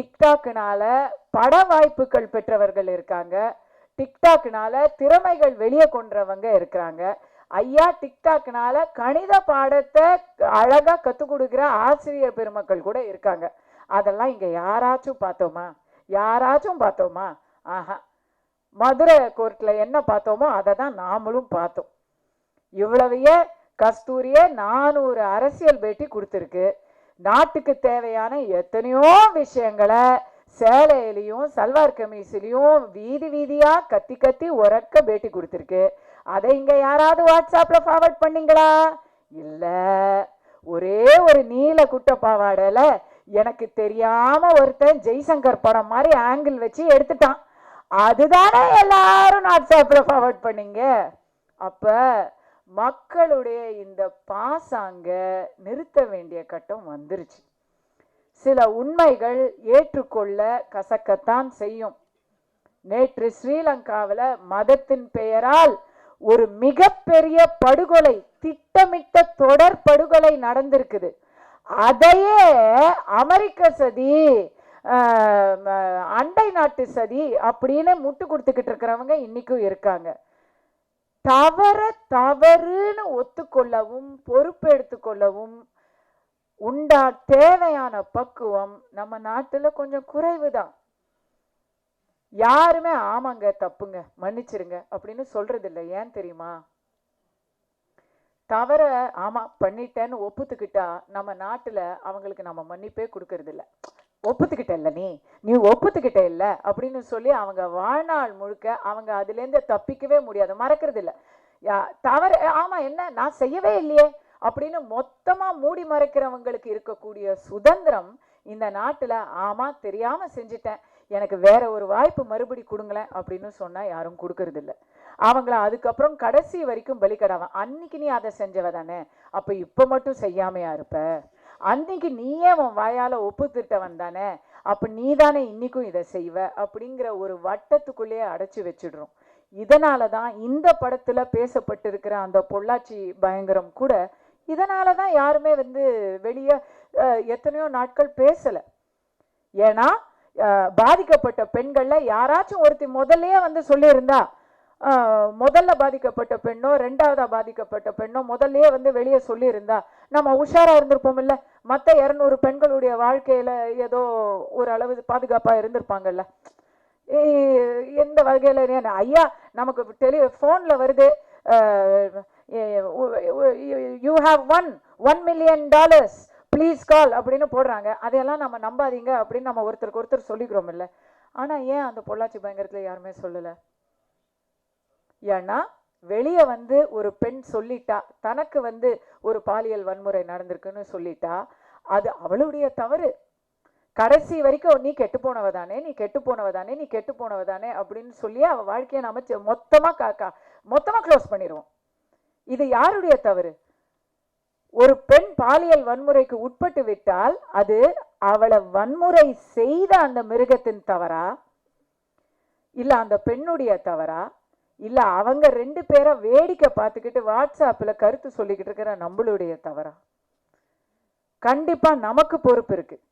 டிக்டாக்னால பட வாய்ப்புகள் பெற்றவர்கள் இருக்காங்க. டிக்டாக்னால திறமைகள் வெளியே கொண்டவங்க இருக்கிறாங்க. ஐயா டிக்டாக்னால கணித பாடத்தை அழகா கற்றுக் கொடுக்குற ஆசிரியர் பெருமக்கள் கூட இருக்காங்க. அதெல்லாம் இங்க யாராச்சும் பார்த்தோமா? யாராச்சும் பார்த்தோமா? ஆஹா. மதுரை கோர்ட்ல என்ன பார்த்தோமோ அதை தான் நாமளும் பார்த்தோம். இவ்வளவையே கஸ்தூரியே நானூறு அரசியல் பேட்டி கொடுத்துருக்கு. நாட்டுக்கு தேவையான எத்தனையோ விஷயங்களை சேலையிலையும் சல்வார் கமீஸ்லையும் வீதி வீதியா கத்தி கத்தி உறக்க பேட்டி கொடுத்துருக்கு. அதை இங்க யாராவது வாட்ஸ்அப்ல ஃபார்வர்ட் பண்ணீங்களா? இல்ல. ஒரே ஒரு நீல குட்ட பாவாடல எனக்கு தெரியாம ஒருத்தன் ஜெய்சங்கர் படம் மாதிரி ஆங்கிள் வச்சு எடுத்துட்டான். அதுதானே எல்லாரும் வாட்ஸ்அப்ல ஃபார்வர்ட் பண்ணீங்க? அப்போ மக்களுடைய இந்த பாசாங்க நிறுத்த வேண்டிய கட்டம் வந்துருச்சு. சில உண்மைகள் ஏற்றுக்கொள்ள கசக்கத்தான் செய்யும். நேற்று ஸ்ரீலங்காவில் மதத்தின் பெயரால் ஒரு மிகப்பெரிய படுகொலை திட்டமிட்ட தொடர் படுகொலை நடந்திருக்குது. அதையே அமெரிக்க சதி அண்டை நாட்டு சதி அப்படின்னு முட்டு கொடுத்துக்கிட்டு இருக்கிறவங்க இன்னைக்கும் இருக்காங்க. தவற தவறுன்னு ஒத்துக்கொள்ளவும் பொறுப்பு எடுத்துக்கொள்ளவும் உண்டா தேவையான பக்குவம் நம்ம நாட்டுல கொஞ்சம் குறைவுதான். யாருமே ஆமாங்க தப்புங்க மன்னிச்சிருங்க அப்படின்னு சொல்றது இல்லை ஏன் தெரியுமா? தவற ஆமா பண்ணிட்டேன்னு ஒப்புத்துக்கிட்டா நம்ம நாட்டுல அவங்களுக்கு நம்ம மன்னிப்பே கொடுக்கறதில்ல. ஒப்புத்துக்கிட்ட இல்ல நீ? நீ ஒப்புத்துக்கிட்ட இல்லை அப்படின்னு சொல்லி அவங்க வாழ்நாள் முழுக்க அவங்க அதுலேருந்து தப்பிக்கவே முடியாது மறக்கிறது இல்லை யா- தவறு ஆமாம் என்ன நான் செய்யவே இல்லையே அப்படின்னு மொத்தமாக மூடி மறைக்கிறவங்களுக்கு இருக்கக்கூடிய சுதந்திரம் இந்த நாட்டில் ஆமாம் தெரியாமல் செஞ்சுட்டேன். எனக்கு வேற ஒரு வாய்ப்பு மறுபடி கொடுங்களேன் அப்படின்னு சொன்னால் யாரும் கொடுக்கறதில்ல. அவங்கள அதுக்கப்புறம் கடைசி வரைக்கும் பலிக்கடாவன் அன்னைக்கு நீ அதை செஞ்சவ தானே? அப்போ இப்போ மட்டும் செய்யாமையா இருப்ப? அன்னைக்கு நீயே உன் வாயால் ஒப்புத்திட்டவன் தானே. அப்போ நீ தானே இன்னைக்கும் இதை செய்வ அப்படிங்கிற ஒரு வட்டத்துக்குள்ளேயே அடைச்சி வச்சிடுறோம். இதனால தான் இந்த படத்தில் பேசப்பட்டிருக்கிற அந்த பொள்ளாச்சி பயங்கரம் கூட இதனால தான் யாருமே வந்து வெளியே எத்தனையோ நாட்கள் பேசலை. ஏன்னா பாதிக்கப்பட்ட பெண்களில் யாராச்சும் ஒருத்தி முதல்லையே வந்து சொல்லியிருந்தா முதல்ல பாதிக்கப்பட்ட பெண்ணோ ரெண்டாவதா பாதிக்கப்பட்ட பெண்ணோ முதல்லயே வந்து வெளியே சொல்லியிருந்தா. நம்ம உஷாரா இருந்திருப்போம் இல்ல மத்த இருநூறு பெண்களுடைய வாழ்க்கையில ஏதோ ஒரு அளவு பாதுகாப்பா இருந்திருப்பாங்கல்ல. எந்த வகையில ஐயா நமக்கு டெலி ஃபோனில் வருது. You have one one million dollars. Please call அப்படின்னு போடுறாங்க. அதையெல்லாம் நம்ம நம்பாதீங்க அப்படின்னு நம்ம ஒருத்தருக்கு ஒருத்தர் சொல்லிக்கிறோம் இல்லை ஆனால் ஏன் அந்த பொள்ளாச்சி பயங்கரத்தில் யாருமே சொல்லலை? ஏன்னா வெளியே வந்து ஒரு பெண் சொல்லிட்டா தனக்கு வந்து ஒரு பாலியல் வன்முறை நடந்திருக்குன்னு சொல்லிட்டா அது அவளுடைய தவறு. கடைசி வரைக்கும் நீ கெட்டு போனவ தானே நீ கெட்டு போனவ தானே நீ கெட்டு போனவ தானே அப்படின்னு சொல்லி அவள் வாழ்க்கையை நம்ம மொத்தமாக காக்கா மொத்தமாக க்ளோஸ் பண்ணிடுவோம் இது யாருடைய தவறு? ஒரு பெண் பாலியல் வன்முறைக்கு உட்பட்டு விட்டால் அது அவளை வன்முறை செய்த அந்த மிருகத்தின் தவறா? இல்லை அந்த பெண்ணுடைய தவறா? இல்லை அவங்க ரெண்டு பேரை வேடிக்கை பார்த்துக்கிட்டு வாட்ஸ்அப்பில் கருத்து சொல்லிக்கிட்டு இருக்கிற நம்மளுடைய தவறா? கண்டிப்பாக நமக்கு பொறுப்பு இருக்குது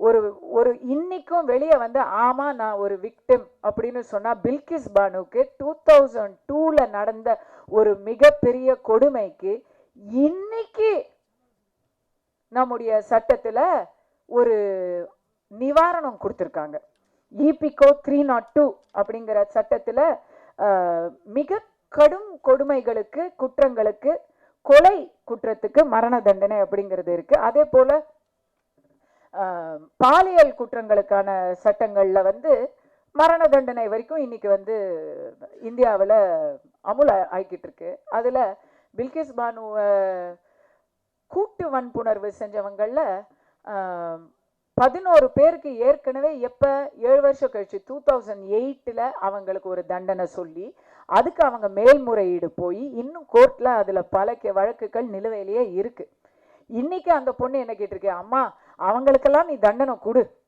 ஒரு ஒரு இன்னைக்கும் வெளியே வந்து ஆமாம் நான் ஒரு விக்டிம் அப்படின்னு சொன்னால் பில்கிஸ் பானுக்கு டூ தௌசண்ட் டூவில் நடந்த ஒரு மிகப்பெரிய கொடுமைக்கு இன்னைக்கு நம்முடைய சட்டத்தில் ஒரு நிவாரணம் கொடுத்துருக்காங்க. இபிகோ த்ரீ நாட் டூ அப்படிங்கிற சட்டத்தில் மிக கடும் கொடுமைகளுக்கு குற்றங்களுக்கு கொலை குற்றத்துக்கு மரண தண்டனை அப்படிங்கிறது இருக்கு. அதே போல பாலியல் குற்றங்களுக்கான சட்டங்கள்ல வந்து மரண தண்டனை வரைக்கும் இன்னைக்கு வந்து இந்தியாவில் அமுல் ஆ- ஆகிக்கிட்டு இருக்கு. அதுல பில்கிஸ் பானுவை கூட்டு வன்புணர்வு செஞ்சவங்களில் பதினோரு பேருக்கு ஏற்கனவே எப்போ? ஏழு வருஷம் கழிச்சு. டூ தௌசண்ட் எயிட்டில் அவங்களுக்கு ஒரு தண்டனை சொல்லி அதுக்கு அவங்க மேல்முறையீடு போய் இன்னும் கோர்ட்டில் அதில் பல வழக்குகள் நிலுவையிலேயே இருக்கு. இன்னைக்கு அந்த பொண்ணு என்ன கேட்டிருக்கே? அம்மா அவங்களுக்கெல்லாம் நீ தண்டனை கொடு.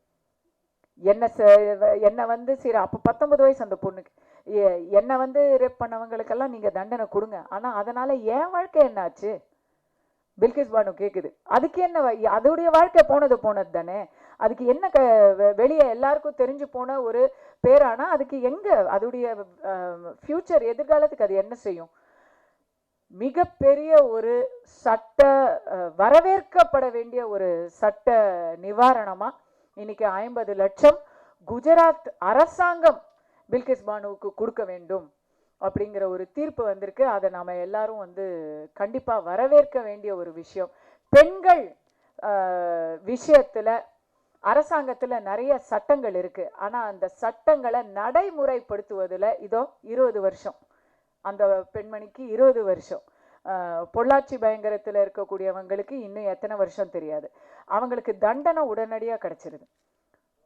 என்ன ச- என்ன வந்து சரி அப்போ பத்தொன்பது வயசு அந்த பொண்ணுக்கு. என்னை வந்து ரேப் பண்ணவங்களுக்கெல்லாம் நீங்கள் தண்டனை கொடுங்க. ஆனால் அதனால் என் வாழ்க்கை என்னாச்சு? பில்கிஸ் பானு கேட்குது அதுக்கு என்ன அதோடைய வாழ்க்கை போனது போனது தானே. அதுக்கு என்ன க வெ- வெளியே எல்லாருக்கும் தெரிஞ்சு போன ஒரு பேரானா அதுக்கு எங்கே அதோடைய ஃப்யூச்சர் எதிர்காலத்துக்கு அது என்ன செய்யும்? மிகப்பெரிய ஒரு சட்ட வரவேற்கப்பட வேண்டிய ஒரு சட்ட நிவாரணமாக இன்னைக்கு ஐம்பது லட்சம் குஜராத் அரசாங்கம் பில்கிஸ் பானுவுக்கு கொடுக்க வேண்டும். அப்படிங்கிற ஒரு தீர்ப்பு வந்திருக்கு. அதை நாம் எல்லாரும் வந்து கண்டிப்பாக வரவேற்க வேண்டிய ஒரு விஷயம். பெண்கள் விஷயத்தில் அரசாங்கத்தில் நிறைய சட்டங்கள் இருக்குது ஆனால் அந்த சட்டங்களை நடைமுறைப்படுத்துவதில் இதோ இருபது வருஷம். அந்த பெண்மணிக்கு இருபது வருஷம். பொள்ளாச்சி பயங்கரத்தில் இருக்கக்கூடியவங்களுக்கு இன்னும் எத்தனை வருஷம் தெரியாது. அவங்களுக்கு தண்டனை உடனடியாக கிடச்சிருது.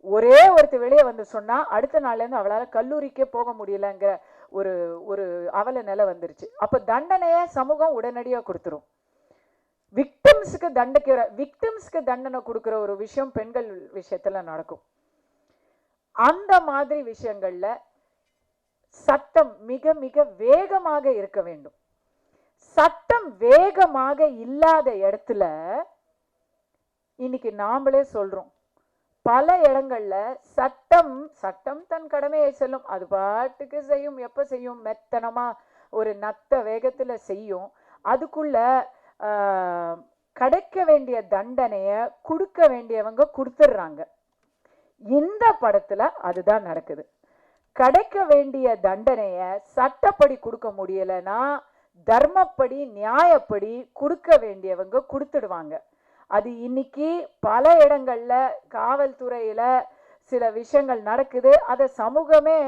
ஒரே ஒருத்தர் வெளியே வந்து சொன்னால் அடுத்த நாள்லேருந்து அவளால் கல்லூரிக்கே போக முடியலங்கிற ஒரு ஒரு அவல நிலை வந்துருச்சு. அப்போ தண்டனையை சமூகம் உடனடியாக கொடுத்துரும். விக்டிம்ஸுக்கு தண்டிக்கிற விக்டிம்ஸ்க்கு தண்டனை கொடுக்குற ஒரு விஷயம் பெண்கள் விஷயத்தில் நடக்கும். அந்த மாதிரி விஷயங்களில் சட்டம் மிக மிக வேகமாக இருக்க வேண்டும். சட்டம் வேகமாக இல்லாத இடத்துல இன்னைக்கு நாமளே சொல்கிறோம் பல இடங்கள்ல சட்டம் சட்டம் தன் கடமையை செல்லும். அது பாட்டுக்கு செய்யும் எப்ப செய்யும்? மெத்தனமா ஒரு நத்த வேகத்துல செய்யும். அதுக்குள்ள கிடைக்க வேண்டிய தண்டனைய கொடுக்க வேண்டியவங்க கொடுத்துடுறாங்க இந்த படத்துல அதுதான் நடக்குது. கிடைக்க வேண்டிய தண்டனைய சட்டப்படி கொடுக்க முடியலைன்னா தர்மப்படி நியாயப்படி கொடுக்க வேண்டியவங்க கொடுத்துடுவாங்க. அது இன்னைக்கு பல இடங்களில் காவல்துறையில் சில விஷயங்கள் நடக்குது. அதை சமூகமே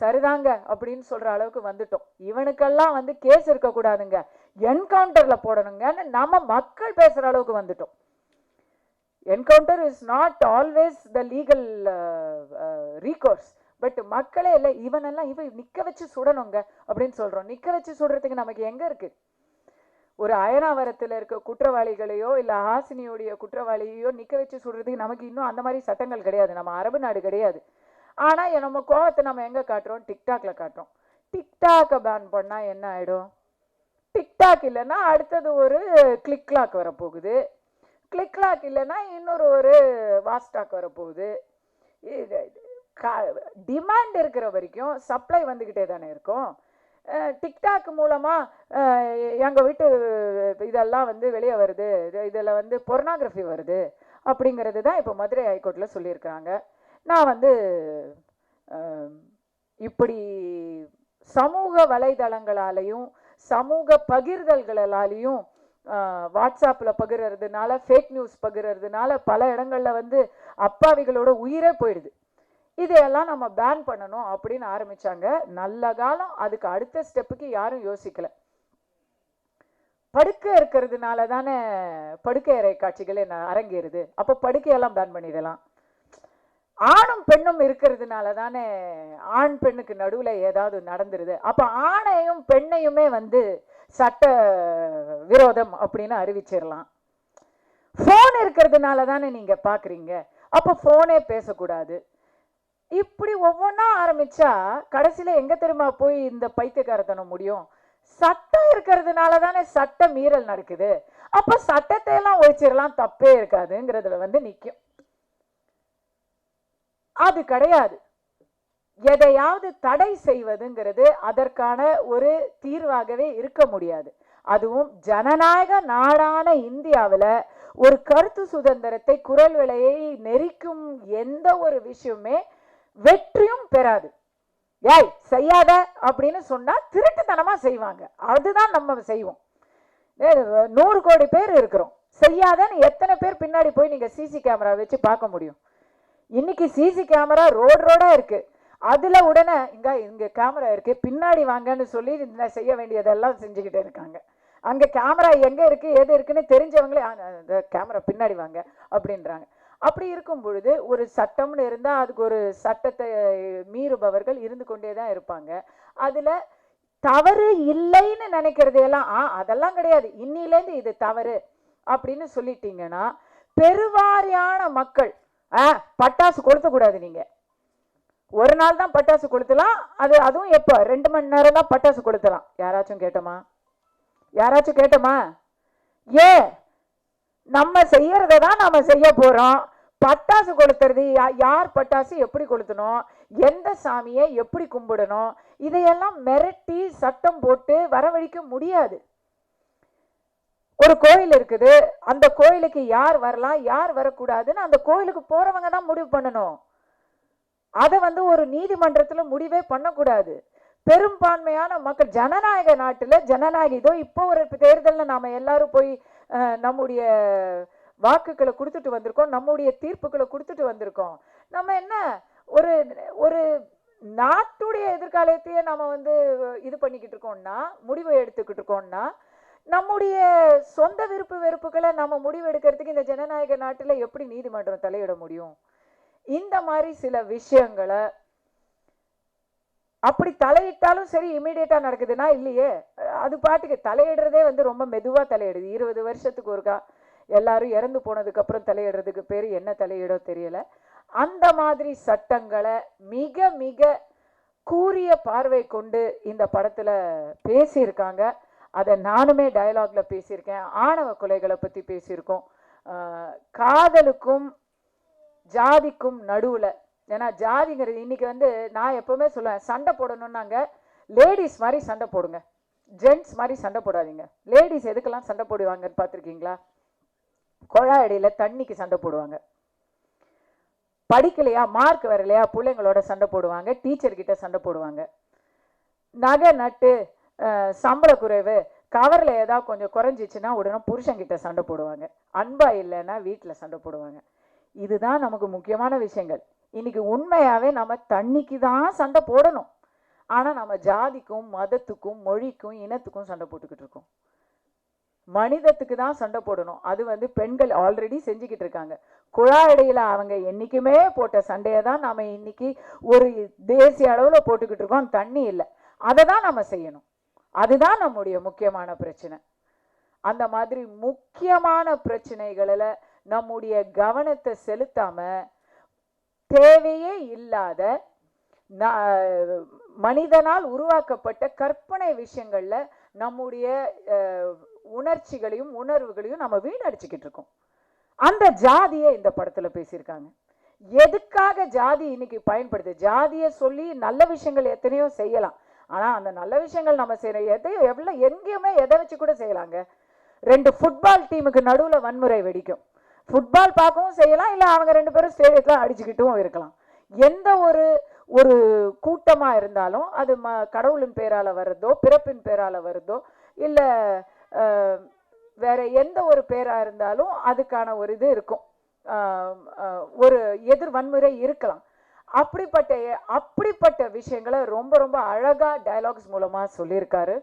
சரிதாங்க அப்படின்னு சொல்கிற அளவுக்கு வந்துட்டோம். இவனுக்கெல்லாம் வந்து கேஸ் இருக்கக்கூடாதுங்க என்கவுண்டரில் போடணுங்கன்னு நம்ம மக்கள் பேசுகிற அளவுக்கு வந்துட்டோம். Encounter is not always the legal recourse but மக்களே இல்லை இவனெல்லாம் இவன் நிற்க வச்சு சுடணுங்க அப்படின்னு சொல்கிறோம் நிற்க வச்சு சுடுறதுக்கு நமக்கு எங்கே இருக்குது ஒரு அயனாவரத்தில் இருக்க குற்றவாளிகளையோ இல்லை ஹாசினியோடைய குற்றவாளியோ நிற்க வச்சு சுடுறதுக்கு நமக்கு இன்னும் அந்த மாதிரி சட்டங்கள் கிடையாது. நம்ம அரபு நாடு கிடையாது. ஆனால் நம்ம கோவத்தை நம்ம எங்கே காட்டுறோம்? டிக்டாக்ல காட்டுறோம். டிக்டாக்கை பேன் பண்ணால் என்ன ஆகிடும் டிக்டாக் இல்லைன்னா அடுத்தது ஒரு கிளிக் கிளாக் வரப்போகுது. கிளிக் கிளாக் இல்லைன்னா இன்னொரு ஒரு வாஸ்டாக் வரப்போகுது. இது டிமாண்ட் இருக்கிற வரைக்கும் சப்ளை வந்துக்கிட்டே தானே இருக்கும். டிக்டாக் மூலமாக எங்கள் வீட்டு இதெல்லாம் வந்து வெளியே வருது. இதில் வந்து பொர்னாகிராஃபி வருது அப்படிங்கிறது தான் இப்போ மதுரை ஹைகோர்ட்டில் சொல்லியிருக்கிறாங்க. நான் வந்து இப்படி சமூக வலைதளங்களாலையும் சமூக பகிர்தல்களாலையும் வாட்ஸ்அப்பில் பகிர்றதுனால ஃபேக் நியூஸ் பகிர்றதுனால பல இடங்களில் வந்து அப்பாவிகளோட உயிரே போயிடுது. இதையெல்லாம் நம்ம பேன் பண்ணணும் அப்படின்னு ஆரம்பிச்சாங்க. நல்ல காலம். அதுக்கு அடுத்த ஸ்டெப்புக்கு யாரும் யோசிக்கலை. படுக்கை இருக்கிறதுனால தானே படுக்கை அறை காட்சிகள் என்ன அரங்கேறுது. அப்போ படுக்கையெல்லாம் பேன் பண்ணிடலாம். ஆணும் பெண்ணும் இருக்கிறதுனால தானே ஆண் பெண்ணுக்கு நடுவில் ஏதாவது நடந்துருது. அப்போ ஆணையும் பெண்ணையுமே வந்து சட்ட விரோதம் அப்படின்னு அறிவிச்சிடலாம். ஃபோன் இருக்கிறதுனால தானே நீங்கள் பார்க்குறீங்க அப்போ ஃபோனே பேசக்கூடாது. இப்படி ஒவ்வொன்றா ஆரம்பிச்சா கடைசியில் எங்கே தெரியுமா போய் இந்த பைத்தியக்காரத்தனம் முடியும்? சட்டம் இருக்கிறதுனால தானே சட்ட மீறல் நடக்குது. அப்போ சட்டத்தை எல்லாம் ஒழிச்சிடலாம் தப்பே இருக்காதுங்கிறதுல வந்து நிற்கும் அது கிடையாது. எதையாவது தடை செய்வதுங்கிறது அதற்கான ஒரு தீர்வாகவே இருக்க முடியாது. அதுவும் ஜனநாயக நாடான இந்தியாவில் ஒரு கருத்து சுதந்திரத்தை குரல் விலையை நெரிக்கும் எந்த ஒரு விஷயமே வெற்றியும் பெறாது. ஏய் செய்யாத அப்படின்னு சொன்னா திருட்டுத்தனமா செய்வாங்க. அதுதான் நம்ம செய்வோம். நூறு கோடி பேர் இருக்கிறோம். செய்யாதன்னு எத்தனை பேர் பின்னாடி போய் நீங்க சிசி கேமரா வச்சு பார்க்க முடியும்? இன்னைக்கு சிசி கேமரா ரோடு ரோடா இருக்கு. அதுல உடனே இங்க இங்க கேமரா இருக்கு. பின்னாடி வாங்கன்னு சொல்லி நான் செய்ய வேண்டியதெல்லாம் செஞ்சுக்கிட்டே இருக்காங்க. அங்க கேமரா எங்க இருக்கு எது இருக்குன்னு தெரிஞ்சவங்களே அந்த கேமரா பின்னாடி வாங்க அப்படின்றாங்க. அப்படி இருக்கும் பொழுது ஒரு சட்டம்னு இருந்தால் அதுக்கு ஒரு சட்டத்தை மீறுபவர்கள் இருந்து கொண்டே தான் இருப்பாங்க. அதில் தவறு இல்லைன்னு நினைக்கிறதையெல்லாம் ஆ அதெல்லாம் கிடையாது. இன்னிலேருந்து இது தவறு அப்படின்னு சொல்லிட்டீங்கன்னா பெருவாரியான மக்கள் ஆ பட்டாசு கொடுத்தக்கூடாது நீங்கள் ஒரு நாள் தான் பட்டாசு கொளுத்தலாம். அது அதுவும் எப்போ? ரெண்டு மணி நேரம் தான் பட்டாசு கொளுத்தலாம். யாராச்சும் கேட்டோமா? யாராச்சும் கேட்டோமா? ஏ நம்ம செய்யறத தான் நம்ம செய்ய போறோம். பட்டாசு கொளுத்துறது யா- யார் பட்டாசு எப்படி கொளுத்தணும் எந்த சாமியை எப்படி கும்பிடணும் இதையெல்லாம் மிரட்டி சட்டம் போட்டு வரவழிக்க முடியாது. ஒரு கோயில் இருக்குது அந்த கோயிலுக்கு யார் வரலாம் யார் வரக்கூடாதுன்னு அந்த கோயிலுக்கு போறவங்க தான் முடிவு பண்ணணும். அதை வந்து ஒரு நீதிமன்றத்தில் முடிவே பண்ணக்கூடாது. பெரும்பான்மையான மக்கள் ஜனநாயக நாட்டில் ஜனநாயக இதோ இப்போ ஒரு தேர்தலில் நாம எல்லாரும் போய் நம்முடைய வாக்குகளை கொடுத்துட்டு வந்திருக்கோம் நம்முடைய தீர்ப்புகளை கொடுத்துட்டு வந்திருக்கோம். நம்ம என்ன ஒரு ஒரு நாட்டுடைய எதிர்காலத்தையே நம்ம வந்து இது பண்ணிக்கிட்டு இருக்கோம்னா முடிவு எடுத்துக்கிட்டு இருக்கோம்னா நம்முடைய சொந்த விருப்பு வெறுப்புகளை நம்ம முடிவு எடுக்கிறதுக்கு இந்த ஜனநாயக நாட்டில் எப்படி நீதிமன்றம் தலையிட முடியும்? இந்த மாதிரி சில விஷயங்களை அப்படி தலையிட்டாலும் சரி இமீடியட்டாக நடக்குதுன்னா இல்லையே. அது பாட்டுக்கு தலையிடுறதே வந்து ரொம்ப மெதுவாக தலையிடுது. இருபது வருஷத்துக்கு ஒருக்கா எல்லாரும் இறந்து போனதுக்கப்புறம் தலையிடுறதுக்கு பேர் என்ன தலையிடோ தெரியல. அந்த மாதிரி சட்டங்களை மிக மிக கூரிய பார்வை கொண்டு இந்த படத்தில் பேசியிருக்காங்க. அதை நானுமே டயலாக்ல பேசியிருக்கேன். ஆணவ கொலைகளை பற்றி பேசியிருக்கோம். காதலுக்கும் ஜாதிக்கும் நடுவில் ஏன்னா ஜாதிங்கிறது இன்னைக்கு வந்து நான் எப்பவுமே சொல்லுவேன் சண்டை போடணும்னாங்க லேடிஸ் மாதிரி சண்டை போடுங்க. ஜென்ட்ஸ் மாதிரி சண்டை போடாதீங்க. லேடிஸ் எதுக்கெல்லாம் சண்டை போடுவாங்கன்னு பார்த்துருக்கீங்களா? குழா அடியில் தண்ணிக்கு சண்டை போடுவாங்க. படிக்கலையா மார்க் வரலையா பிள்ளைங்களோட சண்டை போடுவாங்க டீச்சர்கிட்ட சண்டை போடுவாங்க. நகை நட்டு சம்பள குறைவு கவரில் ஏதாவது கொஞ்சம் குறைஞ்சிச்சுன்னா உடனே புருஷங்கிட்ட சண்டை போடுவாங்க. அன்பா இல்லைன்னா வீட்டில் சண்டை போடுவாங்க. இதுதான் நமக்கு முக்கியமான விஷயங்கள். இன்னைக்கு உண்மையாகவே நம்ம தண்ணிக்கு தான் சண்டை போடணும். ஆனால் நம்ம ஜாதிக்கும் மதத்துக்கும் மொழிக்கும் இனத்துக்கும் சண்டை போட்டுக்கிட்டு இருக்கோம். மனிதத்துக்கு தான் சண்டை போடணும். அது வந்து பெண்கள் ஆல்ரெடி செஞ்சுக்கிட்டு இருக்காங்க. குழாயடையில அவங்க என்றைக்குமே போட்ட சண்டையை தான் நம்ம இன்னைக்கு ஒரு தேசிய அளவில் போட்டுக்கிட்டு இருக்கோம். தண்ணி இல்லை. அதை தான் நம்ம செய்யணும். அதுதான் நம்முடைய முக்கியமான பிரச்சனை. அந்த மாதிரி முக்கியமான பிரச்சனைகளில் நம்முடைய கவனத்தை செலுத்தாமல் தேவையே இல்லாத மனிதனால் உருவாக்கப்பட்ட கற்பனை விஷயங்கள்ல நம்முடைய உணர்ச்சிகளையும் உணர்வுகளையும் நம்ம வீணடிச்சுக்கிட்டு இருக்கோம். அந்த ஜாதியை இந்த படத்துல பேசியிருக்காங்க. எதுக்காக ஜாதி இன்னைக்கு பயன்படுது? ஜாதியை சொல்லி நல்ல விஷயங்கள் எத்தனையோ செய்யலாம். ஆனா அந்த நல்ல விஷயங்கள் நம்ம செய்யணும் எதையும் எவ்வளோ எங்கேயுமே எதை வச்சு கூட செய்யலாங்க. ரெண்டு ஃபுட்பால் டீமுக்கு நடுவில் வன்முறை வெடிக்கும். ஃபுட்பால் பார்க்கவும் செய்யலாம் இல்லை அவங்க ரெண்டு பேரும் ஸ்டேடியத்தில் அடிச்சுக்கிட்டும் இருக்கலாம். எந்த ஒரு ஒரு கூட்டமாக இருந்தாலும் அது ம கடவுளின் பேரால் வருதோ பிறப்பின் பேரால் வருதோ இல்லை வேற எந்த ஒரு பேராக இருந்தாலும் அதுக்கான ஒரு இது இருக்கும். ஒரு எதிர் வன்முறை இருக்கலாம். அப்படிப்பட்ட அப்படிப்பட்ட விஷயங்களை ரொம்ப ரொம்ப அழகாக டயலாக்ஸ் மூலமாக சொல்லியிருக்காரு.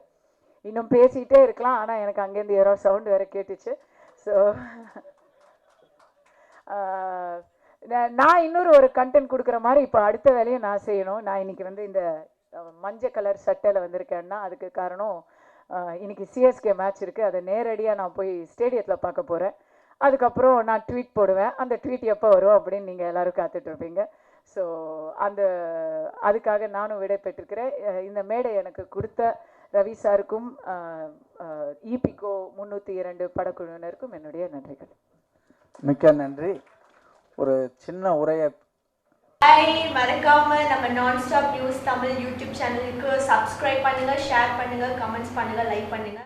இன்னும் பேசிகிட்டே இருக்கலாம் ஆனால் எனக்கு அங்கேருந்து யாரோ சவுண்டு வேற கேட்டுச்சு. ஸோ நான் இன்னொரு ஒரு கண்டென்ட் கொடுக்குற மாதிரி இப்போ அடுத்த வேலையை நான் செய்யணும். நான் இன்னைக்கு வந்து இந்த மஞ்சள் கலர் சட்டையில் வந்திருக்கேன்னா அதுக்கு காரணம் இன்றைக்கி இன்னைக்கு சிஎஸ்கே மேட்ச் இருக்குது அதை நேரடியாக நான் போய் ஸ்டேடியத்தில் பார்க்க போகிறேன் அதுக்கப்புறம் நான் ட்வீட் போடுவேன். அந்த ட்வீட் எப்போ வரும் அப்படின்னு நீங்கள் எல்லோரும் காத்துட்ருப்பீங்க ஸோ அந்த அதுக்காக நானும் விடை பெற்றிருக்கிறேன் இந்த மேடை எனக்கு கொடுத்த ரவி சாருக்கும் இபிகோ முந்நூற்றி இரண்டு படக்குழுவினருக்கும் என்னுடைய நன்றிகள். மிக்க நன்றி. ஒரு சின்ன உரையை ஹாய் மறக்காம நம்ம non stop news Tamil YouTube சேனலுக்கு சப்ஸ்கிரைப் பண்ணுங்க ஷேர் பண்ணுங்க கமெண்ட்ஸ் பண்ணுங்க லைக் பண்ணுங்க.